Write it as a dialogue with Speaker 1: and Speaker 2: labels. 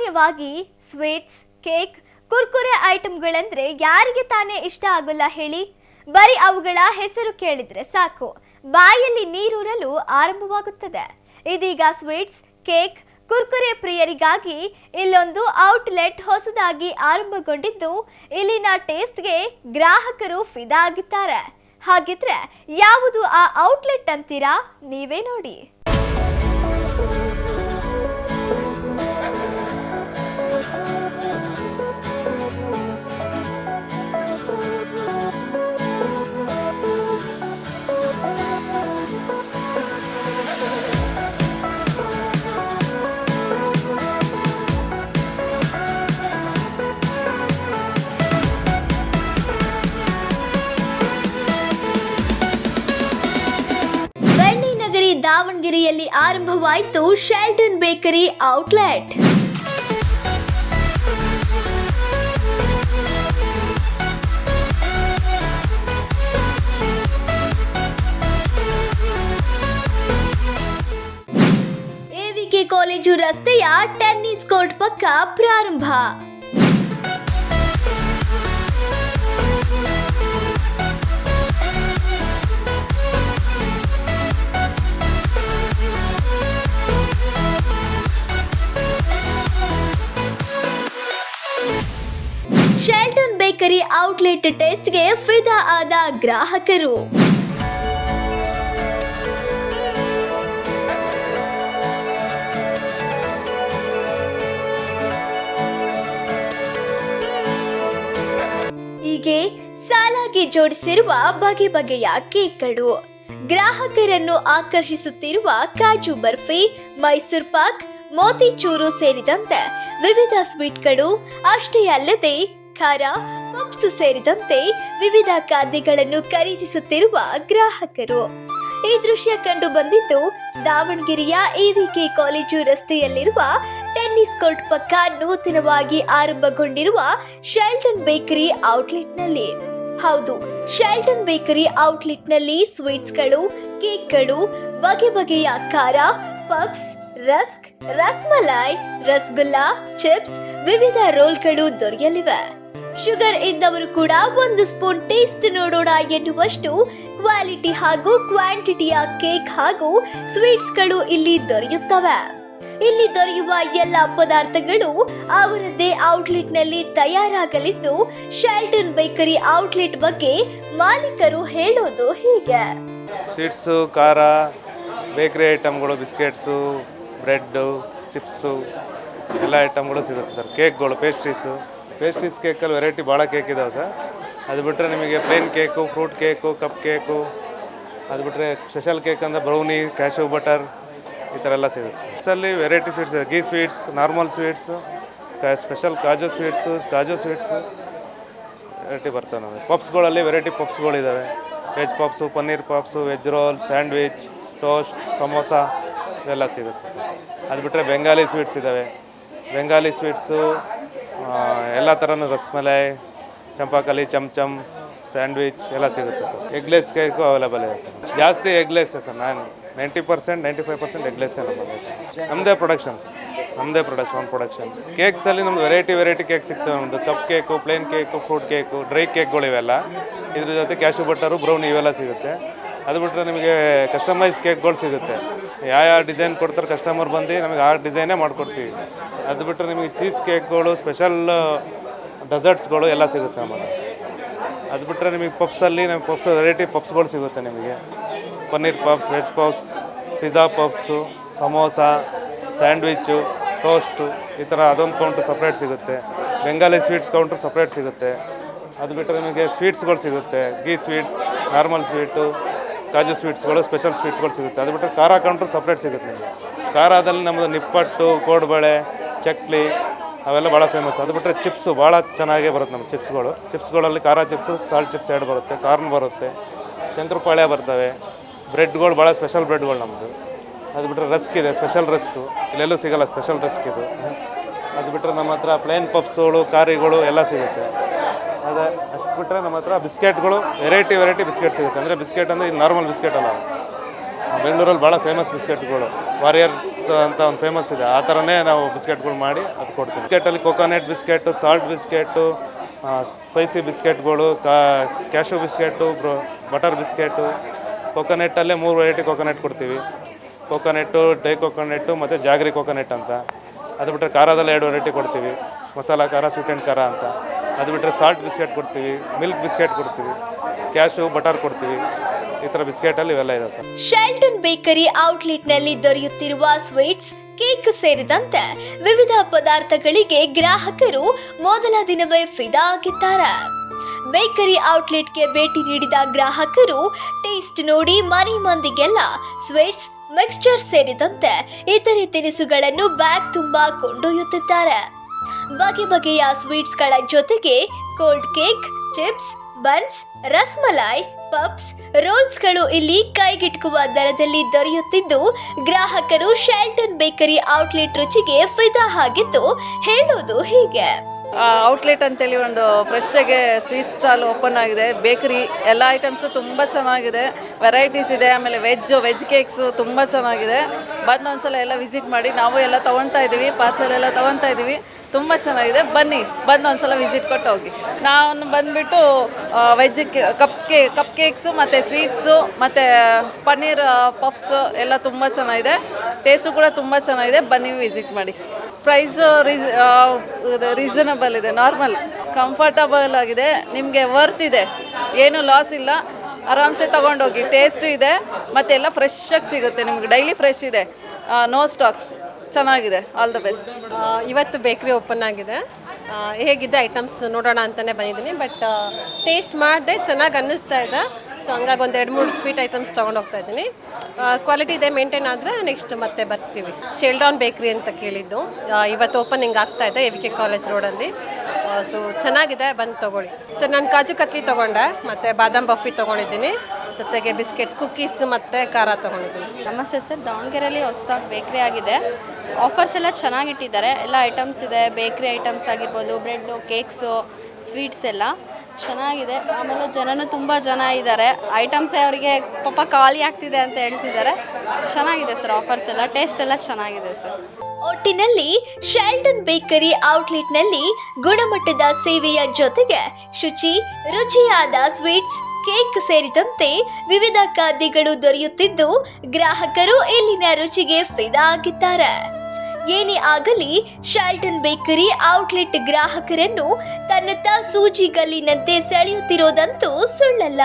Speaker 1: ಸಾಮಾನ್ಯವಾಗಿ sweets, cake, Kurkure ಐಟಮ್ಗಳಂದ್ರೆ ಯಾರಿಗೆ ತಾನೇ ಇಷ್ಟ ಆಗೋಲ್ಲ ಹೇಳಿ? ಬರೀ ಅವುಗಳ ಹೆಸರು ಕೇಳಿದ್ರೆ ಸಾಕು. ಬಾಯಲ್ಲಿ ನೀರೂರಲು ಆರಂಭವಾಗುತ್ತದೆ. ಇದೀಗ ಸ್ವೀಟ್ಸ್, ಕೇಕ್, ಕುರ್ಕುರೆ ಪ್ರಿಯರಿಗಾಗಿ ಇಲ್ಲೊಂದು ಔಟ್ಲೆಟ್ ಹೊಸದಾಗಿ ಆರಂಭಗೊಂಡಿದ್ದು ಇಲ್ಲಿನ ಟೇಸ್ಟ್ಗೆ ಗ್ರಾಹಕರು ಫಿದಾ ಆಗಿದ್ದಾರೆ ಹಾಗಿದ್ರೆ ಯಾವುದು ಆ ಔಟ್ಲೆಟ್ ಅಂತೀರಾ? ನೀವೇ ನೋಡಿ. ದಾವಣಗೆರೆಯಲ್ಲಿ ಆರಂಭವಾಯಿತು Shelton bakery outlet AVK college ರಸ್ತೆಯ ಟೆನ್ನಿಸ್ ಕೋರ್ಟ್ ಪಕ್ಕ ಪ್ರಾರಂಭ. ಬೇಕರಿ ಔಟ್ಲೆಟ್ ಟೆಸ್ಟ್ಗೆ ಫಿದಾ ಆದ ಗ್ರಾಹಕರು. ಹೀಗೆ ಸಾಲಾಗಿ ಜೋಡಿಸಿರುವ ಬಗೆ ಬಗೆಯ ಕೇಕ್ಗಳು. ಗ್ರಾಹಕರನ್ನು ಆಕರ್ಷಿಸುತ್ತಿರುವ ಕಾಜು ಬರ್ಫಿ, ಮೈಸೂರ್ ಪಾಕ್, ಮೋತಿಚೂರು ಸೇರಿದಂತೆ ವಿವಿಧ ಸ್ವೀಟ್ಗಳು ಅಷ್ಟೇ ಅಲ್ಲದೆ ಖಾರ ಪಪ್ಸ್ ಸೇರಿದಂತೆ ವಿವಿಧ ಖಾದ್ಯಗಳನ್ನು ಖರೀದಿಸುತ್ತಿರುವ ಗ್ರಾಹಕರು. ಈ ದೃಶ್ಯ ಕಂಡು ಬಂದಿದ್ದು, ದಾವಣಗೆರೆಯ ಎವಿಕೆ ಕಾಲೇಜು ರಸ್ತೆಯಲ್ಲಿರುವ ಟೆನ್ನಿಸ್ ಕೋರ್ಟ್ ಪಕ್ಕ ನೂತನವಾಗಿ ಆರಂಭಗೊಂಡಿರುವ ಶೆಲ್ಟನ್ ಬೇಕರಿ ಔಟ್ಲೆಟ್ನಲ್ಲಿ. ಹೌದು, ಶೆಲ್ಟನ್ ಬೇಕರಿ ಔಟ್ಲೆಟ್ನಲ್ಲಿ ಸ್ವೀಟ್ಸ್ಗಳು, ಕೇಕ್ಗಳು, ಬಗೆ ಬಗೆಯ ಖಾರ puffs rusk, rasmalai, rasgulla, chips ವಿವಿಧ ರೋಲ್ಗಳು ದೊರೆಯಲಿವೆ. ಶುಗರ್ ಇದ್ದವರು ಕೂಡ ಒಂದು ಸ್ಪೂನ್ ಟೇಸ್ಟ್ ನೋಡೋಣ ಎನ್ನುವಷ್ಟು ಕ್ವಾಲಿಟಿ ಹಾಗೂ ಕ್ವಾಂಟಿಟಿಯ ಕೇಕ್ ಹಾಗೂ ಸ್ವೀಟ್ಸ್ಗಳು ಇಲ್ಲಿ ದೊರೆಯುತ್ತವೆ. ಇಲ್ಲಿ ದೊರೆಯುವ ಎಲ್ಲ ಪದಾರ್ಥಗಳು ಅವರದ್ದೇ ಔಟ್ಲೆಟ್ನಲ್ಲಿ ತಯಾರಾಗಲಿದ್ದು, ಶೆಲ್ಟನ್ ಬೇಕರಿ ಔಟ್ಲೆಟ್ ಬಗ್ಗೆ ಮಾಲೀಕರು ಹೇಳೋದು ಹೀಗೆ.
Speaker 2: ಸ್ವೀಟ್ಸು, ಖಾರ, ಬೇಕರಿ ಐಟಮ್ಗಳು, ಬಿಸ್ಕೆಟ್ಸು, ಬ್ರೆಡ್ಡು, ಚಿಪ್ಸು, ಎಲ್ಲ ಐಟಮ್ಗಳು ಸಿಗುತ್ತೆ ಸರ್. ಕೇಕ್ಗಳು, ಪೇಸ್ಟ್ರೀಸು. ಪೇಸ್ಟ್ರೀಸ್ ಕೇಕಲ್ಲಿ ವೆರೈಟಿ ಭಾಳ ಕೇಕ್ ಇದಾವೆ ಸರ್. ಅದು ಬಿಟ್ಟರೆ ನಿಮಗೆ plain cake, fruit cake, cup cake, ಅದು ಬಿಟ್ಟರೆ ಸ್ಪೆಷಲ್ ಕೇಕ್ ಅಂದರೆ ಬ್ರೌನಿ ಕ್ಯಾಶು ಬಟರ್ ಈ ಥರ ಎಲ್ಲ ಸಿಗುತ್ತೆ. ಸ್ವೀಟ್ಸಲ್ಲಿ ವೆರೈಟಿ ಸ್ವೀಟ್ಸ್ ಇದೆ. ಗೀ ಸ್ವೀಟ್ಸ್, ನಾರ್ಮಲ್ ಸ್ವೀಟ್ಸು, ಕಾ special kaju sweets kaju sweets variety ಬರ್ತವೆ ನಮಗೆ. ಪಪ್ಸ್ಗಳಲ್ಲಿ variety ಪಪ್ಸ್ಗಳಿದ್ದಾವೆ veg puffs, paneer puffs, veg roll, sandwich, toast, samosa ಇವೆಲ್ಲ ಸಿಗುತ್ತೆ ಸರ್. ಅದು ಬಿಟ್ಟರೆ ಬೆಂಗಾಲಿ ಸ್ವೀಟ್ಸ್ ಇದ್ದಾವೆ ಬೆಂಗಾಲಿ ಸ್ವೀಟ್ಸು ಎಲ್ಲ ಥರನೂ ರಸ್ಮಲೈ ಚಂಪಾಕಲಿ ಚಮ್ಚಮ್ ಸ್ಯಾಂಡ್ವಿಚ್ ಎಲ್ಲ ಸಿಗುತ್ತೆ ಸರ್. ಎಗ್ಲೆಸ್ ಕೇಕು ಅವೈಲೇಬಲ್ ಇದೆ ಸರ್. ಜಾಸ್ತಿ ಎಗ್ಲೆಸ್ ಸರ್, ನಾನು ninety percent ninety five percent ಎಗ್ಲೆಸ್ಸೇ ನಮ್ಮದು ನಮ್ಮದೇ ಪ್ರೊಡಕ್ಷನ್ ಸರ್. ನಮ್ಮದೇ ಪ್ರೊಡಕ್ಷನ್ ಒಂದು ಪ್ರೊಡಕ್ಷನ್ ಕೇಕ್ಸಲ್ಲಿ ನಮ್ದು ವೆರೈಟಿ ವೆರೈಟಿ ಕೇಕ್ ಸಿಗ್ತವೆ ನಮ್ಮದು cup cake plain cake fruit cake dry ಕೇಕ್ಗಳು ಇವೆಲ್ಲ ಇದ್ರ ಜೊತೆ ಕ್ಯಾಶು ಬಟರು ಬ್ರೌನ್ ಇವೆಲ್ಲ ಸಿಗುತ್ತೆ. ಅದು ಬಿಟ್ಟರೆ ನಿಮಗೆ ಕಸ್ಟಮೈಸ್ ಕೇಕ್ಗಳು ಸಿಗುತ್ತೆ. ಯಾವ ಯಾವ ಡಿಸೈನ್ ಕೊಡ್ತಾರೆ ಕಸ್ಟಮರ್ ಬಂದು ನಮಗೆ ಆ ಡಿಸೈನೇ ಮಾಡಿಕೊಡ್ತೀವಿ. ಅದು ಬಿಟ್ಟರೆ ನಿಮಗೆ ಚೀಸ್ ಕೇಕ್ಗಳು ಸ್ಪೆಷಲ್ ಡೆಸರ್ಟ್ಸ್ಗಳು ಎಲ್ಲ ಸಿಗುತ್ತೆ ನಮ್ಮಲ್ಲಿ ಅದು ಬಿಟ್ಟರೆ ನಿಮಗೆ ಪಪ್ಸಲ್ಲಿ ನಮಗೆ ಪಪ್ಸ್ ವೆರೈಟಿ ಪಪ್ಸ್ಗಳು ಸಿಗುತ್ತೆ ನಿಮಗೆ. Paneer puffs veg puffs pizza puffs, samosa sandwich toast ಈ ಥರ ಅದೊಂದು ಕೌಂಟ್ರ್ ಸಪ್ರೇಟ್ ಸಿಗುತ್ತೆ. ಬೆಂಗಾಲಿ ಸ್ವೀಟ್ಸ್ ಕೌಂಟ್ರ್ ಸಪ್ರೇಟ್ ಸಿಗುತ್ತೆ. ಅದು ಬಿಟ್ಟರೆ ನಿಮಗೆ ಸ್ವೀಟ್ಸ್ಗಳು ಸಿಗುತ್ತೆ. ಗೀ ಸ್ವೀಟ್ ನಾರ್ಮಲ್ ಸ್ವೀಟು ಕಾಜು ಸ್ವೀಟ್ಸ್ಗಳು ಸ್ಪೆಷಲ್ ಸ್ವೀಟ್ಗಳು ಸಿಗುತ್ತೆ. ಅದು ಬಿಟ್ಟರೆ ಖಾರ ಕೌಂಟ್ರ್ ಸಪ್ರೇಟ್ ಸಿಗುತ್ತೆ ನಿಮಗೆ. ಖಾರದಲ್ಲಿ ನಮ್ಮದು ನಿಪ್ಪಟ್ಟು, ಕೋಡ್ಬಳೆ ಚಕ್ಲಿ ಅವೆಲ್ಲ ಭಾಳ ಫೇಮಸ್ ಅದು ಬಿಟ್ಟರೆ ಚಿಪ್ಸು ಭಾಳ ಚೆನ್ನಾಗೇ ಬರುತ್ತೆ ನಮ್ಮ ಚಿಪ್ಸ್ಗಳು ಚಿಪ್ಸ್ಗಳಲ್ಲಿ ಖಾರ ಚಿಪ್ಸು ಸಾಲ್ಟ್ ಚಿಪ್ಸ್ ಎರಡು ಬರುತ್ತೆ ಕಾರ್ನ್ ಬರುತ್ತೆ, ಶಂಕರಪಾಳ್ಯ ಬರ್ತವೆ. ಬ್ರೆಡ್ಗಳು ಭಾಳ ಸ್ಪೆಷಲ್ ಬ್ರೆಡ್ಗಳು ನಮ್ಮದು ಅದು ಬಿಟ್ಟರೆ ರಸ್ಕ್ ಇದೆ ಸ್ಪೆಷಲ್ ರಸ್ಕು ಇಲ್ಲೆಲ್ಲೂ ಸಿಗಲ್ಲ ಸ್ಪೆಷಲ್ ರಸ್ಕ್ ಇದು. ಅದು ಬಿಟ್ಟರೆ ನಮ್ಮ ಹತ್ರ ಪ್ಲೇನ್ ಪಪ್ಸ್ಗಳು ಕಾರಿಗಳು ಎಲ್ಲ ಸಿಗುತ್ತೆ. ಅದೇ, ಅಷ್ಟು ಬಿಟ್ಟರೆ ನಮ್ಮ ಹತ್ರ ಬಿಸ್ಕೆಟ್ಗಳು ವೆರೈಟಿ ವೆರೈಟಿ ಬಿಸ್ಕೆಟ್ ಸಿಗುತ್ತೆ. ಅಂದರೆ ಬಿಸ್ಕೆಟ್ ಅಂದರೆ ಇದು ನಾರ್ಮಲ್ ಬಿಸ್ಕೆಟ್ ಅಲ್ಲ ಬೆಂಗಳೂರಲ್ಲಿ ಭಾಳ ಫೇಮಸ್ ಬಿಸ್ಕೆಟ್ಗಳು ವಾರಿಯರ್ಸ್ ಅಂತ ಒಂದು ಫೇಮಸ್ ಇದೆ. ಆ ಥರನೇ ನಾವು ಬಿಸ್ಕೆಟ್ಗಳು ಮಾಡಿ ಅದು ಕೊಡ್ತೀವಿ. ಬಿಸ್ಕೆಟಲ್ಲಿ coconut biscuit salt biscuit spicy ಬಿಸ್ಕೆಟ್ಗಳು ಕಾ ಕ್ಯಾಶು ಬಿಸ್ಕೆಟು ಬಟರ್ ಬಿಸ್ಕೆಟು ಕೊಕೊನೆಟ್ಟಲ್ಲೇ ಮೂರು ವೆರೈಟಿ ಕೊಕೊನೆಟ್ ಕೊಡ್ತೀವಿ. ಕೊಕೊನೆಟ್ಟು ಡೈ ಕೊಕೊನೆಟ್ಟು ಮತ್ತು ಜಾಗರಿ ಕೊಕೊನೆಟ್ ಅಂತ. ಅದು ಬಿಟ್ಟರೆ ಖಾರದಲ್ಲಿ ಎರಡು ವೆರೈಟಿ ಕೊಡ್ತೀವಿ. ಮಸಾಲ ಖಾರ ಸ್ವೀಟ್ ಆ್ಯಂಡ್ ಖಾರ ಅಂತ. ಅದು ಬಿಟ್ಟರೆ ಸಾಲ್ಟ್ ಬಿಸ್ಕೆಟ್ ಕೊಡ್ತೀವಿ ಮಿಲ್ಕ್ ಬಿಸ್ಕೆಟ್ ಕೊಡ್ತೀವಿ. ಕ್ಯಾಶು ಬಟರ್ ಕೊಡ್ತೀವಿ. ಬಿಸ್ಕೆಟಲ್ಲಿ ಇವೆಲ್ಲ ಇದೆ ಸರ್.
Speaker 1: ಶೆಲ್ಟನ್ ಬೇಕರಿ ಔಟ್ಲೆಟ್ನಲ್ಲಿ ದೊರೆಯುತ್ತಿರುವ ಸ್ವೀಟ್ಸ್ ಕೇಕ್ ಸೇರಿದಂತೆ ವಿವಿಧ ಪದಾರ್ಥಗಳಿಗೆ ಗ್ರಾಹಕರು ಮೊದಲ ದಿನವೇ ಫಿದಾ ಆಗಿದ್ದಾರೆ. ಬೇಕರಿ ಔಟ್ಲೆಟ್ಗೆ ಭೇಟಿ ನೀಡಿದ ಗ್ರಾಹಕರು ಟೇಸ್ಟ್ ನೋಡಿ ಮನೆ ಮಂದಿಗೆಲ್ಲ ಸ್ವೀಟ್ಸ್ ಮಿಕ್ಸ್ಚರ್ ಸೇರಿದಂತೆ ಇತರೆ ತಿನಿಸುಗಳನ್ನು ಬ್ಯಾಗ್ ತುಂಬಾ ಕೊಂಡೊಯ್ಯುತ್ತಿದ್ದಾರೆ. ಬಗೆ ಬಗೆಯ ಸ್ವೀಟ್ಸ್ಗಳ ಜೊತೆಗೆ cold cake chips buns rasmalai puffs. ರೋಲ್ಸ್ಗಳು ಇಲ್ಲಿ ಕೈಗೆಟುಕುವ ದರದಲ್ಲಿ ದೊರೆಯುತ್ತಿದ್ದು, ಗ್ರಾಹಕರು ಶೆಲ್ಟನ್ ಬೇಕರಿ ಔಟ್ಲೆಟ್ ರುಚಿಗೆ ಫಿದಾ ಆಗಿದ್ದು, ಹೇಳೋದು ಹೀಗೆ.
Speaker 3: ಔಟ್ಲೆಟ್ ಅಂತೇಳಿ ಒಂದು ಫ್ರೆಶ್ ಆಗಿ ಸ್ವೀಟ್ ಸ್ಟಾಲ್ ಓಪನ್ ಆಗಿದೆ. ಬೇಕರಿ ಎಲ್ಲ ಐಟಮ್ಸು ತುಂಬ ಚೆನ್ನಾಗಿದೆ. ವೆರೈಟೀಸ್ ಇದೆ, ಆಮೇಲೆ ವೆಜ್ಜು, ವೆಜ್ ಕೇಕ್ಸು ತುಂಬ ಚೆನ್ನಾಗಿದೆ. ಬಂದು ಒಂದ್ಸಲ ಎಲ್ಲ ವಿಸಿಟ್ ಮಾಡಿ, ನಾವು ಎಲ್ಲ ತೊಗೊಳ್ತಾ ಇದ್ದೀವಿ, ಪಾರ್ಸಲ್ ಎಲ್ಲ ತೊಗೊಳ್ತಾ ಇದ್ದೀವಿ. ತುಂಬ ಚೆನ್ನಾಗಿದೆ. ಬನ್ನಿ, ಬಂದು ಒಂದ್ಸಲ ವಿಸಿಟ್ ಕೊಟ್ಟು ಹೋಗಿ. ನಾನು ಬಂದುಬಿಟ್ಟು ವೆಜ್ ಕಪ್ಸ್ ಕೇ ಕಪ್ ಕೇಕ್ಸು ಮತ್ತು ಸ್ವೀಟ್ಸು ಮತ್ತು ಪನ್ನೀರ್ ಪಫ್ಸು ಎಲ್ಲ ತುಂಬ ಚೆನ್ನಾಗಿದೆ. ಟೇಸ್ಟು ಕೂಡ ತುಂಬ ಚೆನ್ನಾಗಿದೆ. ಬನ್ನಿ ವಿಸಿಟ್ ಮಾಡಿ. ಪ್ರೈಸು ರೀಸ್ ರೀಸನಬಲ್ ಇದೆ ನಾರ್ಮಲ್ ಕಂಫರ್ಟಬಲ್ ಆಗಿದೆ. ನಿಮಗೆ ವರ್ತ್ ಇದೆ. ಏನು ಲಾಸ್ ಇಲ್ಲ. ಆರಾಮ್ಸೆ ತೊಗೊಂಡೋಗಿ. ಟೇಸ್ಟು ಇದೆ. ಮತ್ತು ಎಲ್ಲ ಫ್ರೆಶ್ ಆಗಿ ಸಿಗುತ್ತೆ ನಿಮಗೆ. ಡೈಲಿ ಫ್ರೆಶ್ ಇದೆ. ನೋ ಸ್ಟಾಕ್ಸ್ ಚೆನ್ನಾಗಿದೆ. ಆಲ್ ದ ಬೆಸ್ಟ್
Speaker 4: ಇವತ್ತು ಬೇಕ್ರಿ ಓಪನ್ ಆಗಿದೆ. ಹೇಗಿದೆ ಐಟಮ್ಸ್ ನೋಡೋಣ ಅಂತಲೇ ಬಂದಿದ್ದೀನಿ ಬಟ್ ಟೇಸ್ಟ್ ಮಾಡಿದೆ ಚೆನ್ನಾಗಿ ಅನ್ನಿಸ್ತಾ ಇದೆ. ಸೊ ಹಂಗಾಗಿ ಒಂದು ಎರಡು ಮೂರು ಸ್ವೀಟ್ ಐಟಮ್ಸ್ ತೊಗೊಂಡು ಹೋಗ್ತಾ ಇದ್ದೀನಿ. ಕ್ವಾಲಿಟಿ ಇದೆ ಮೇಂಟೈನ್ ಆದರೆ ನೆಕ್ಸ್ಟ್ ಮತ್ತೆ ಬರ್ತೀವಿ. ಶೇಲ್ಡೌನ್ ಬೇಕ್ರಿ ಅಂತ ಕೇಳಿದ್ದು. ಇವತ್ತು ಓಪನಿಂಗ್ ಆಗ್ತಾ ಇದೆ ಎ ವಿ ಕೆ ಕಾಲೇಜ್ ರೋಡಲ್ಲಿ ಸೊ ಚೆನ್ನಾಗಿದೆ, ಬಂದು ತೊಗೊಳ್ಳಿ. ಸರ್ ನಾನು ಕಾಜು ಕತ್ಲಿ ತೊಗೊಂಡೆ, ಮತ್ತು ಬಾದಾಮ್ ಬಫಿ ತೊಗೊಂಡಿದ್ದೀನಿ. ಜೊತೆಗೆ ಬಿಸ್ಕೆಟ್ಸ್ ಕುಕ್ಕೀಸ್ ಮತ್ತು ಖಾರ ತೊಗೊಂಡಿದ್ದೀನಿ.
Speaker 5: ನಮಸ್ತೆ ಸರ್ ದಾವಣಗೆರೆಯಲ್ಲಿ ಹೊಸದಾಗಿ ಬೇಕ್ರಿ ಆಗಿದೆ. ಆಫರ್ಸ್ ಎಲ್ಲ ಚೆನ್ನಾಗಿಟ್ಟಿದ್ದಾರೆ. ಎಲ್ಲ ಐಟಮ್ಸ್ ಇದೆ. ಬೇಕ್ರಿ ಐಟಮ್ಸ್ ಆಗಿರ್ಬೋದು ಬ್ರೆಡ್ಡು ಕೇಕ್ಸು ಸ್ವೀಟ್ಸ್ ಎಲ್ಲ ಚೆನ್ನಾಗಿದೆ. ಆಮೇಲೆ ಜನನೂ ತುಂಬ ಜನ ಇದ್ದಾರೆ. ಐಟಮ್ಸ್ ಅವರಿಗೆ ಪಾಪ ಖಾಲಿ ಆಗ್ತಿದೆ ಅಂತ ಹೇಳ್ತಿದ್ದಾರೆ. ಚೆನ್ನಾಗಿದೆ ಸರ್ ಆಫರ್ಸ್ ಎಲ್ಲ. ಟೇಸ್ಟ್ ಎಲ್ಲ ಚೆನ್ನಾಗಿದೆ ಸರ್.
Speaker 1: ಒಟ್ಟಿನಲ್ಲಿ ಶೆಲ್ಟನ್ ಬೇಕರಿ ಔಟ್ಲೆಟ್ನಲ್ಲಿ ಗುಣಮಟ್ಟದ ಸೇವೆಯ ಜೊತೆಗೆ ಶುಚಿ ರುಚಿಯಾದ ಸ್ವೀಟ್ಸ್ ಕೇಕ್ ಸೇರಿದಂತೆ ವಿವಿಧ ಖಾದ್ಯಗಳು ದೊರೆಯುತ್ತಿದ್ದು, ಗ್ರಾಹಕರು ಇಲ್ಲಿನ ರುಚಿಗೆ ಫಿದಾ ಆಗಿದ್ದಾರೆ. ಏನೇ ಆಗಲಿ ಶಾಲ್ಟನ್ ಬೇಕರಿ ಔಟ್ಲೆಟ್ ಗ್ರಾಹಕರನ್ನು ತನ್ನತ್ತ ಸೂಜಿ ಗಲ್ಲಿನಂತೆ ಸೆಳೆಯುತ್ತಿರೋದಂತೂ ಸುಳ್ಳಲ್ಲ.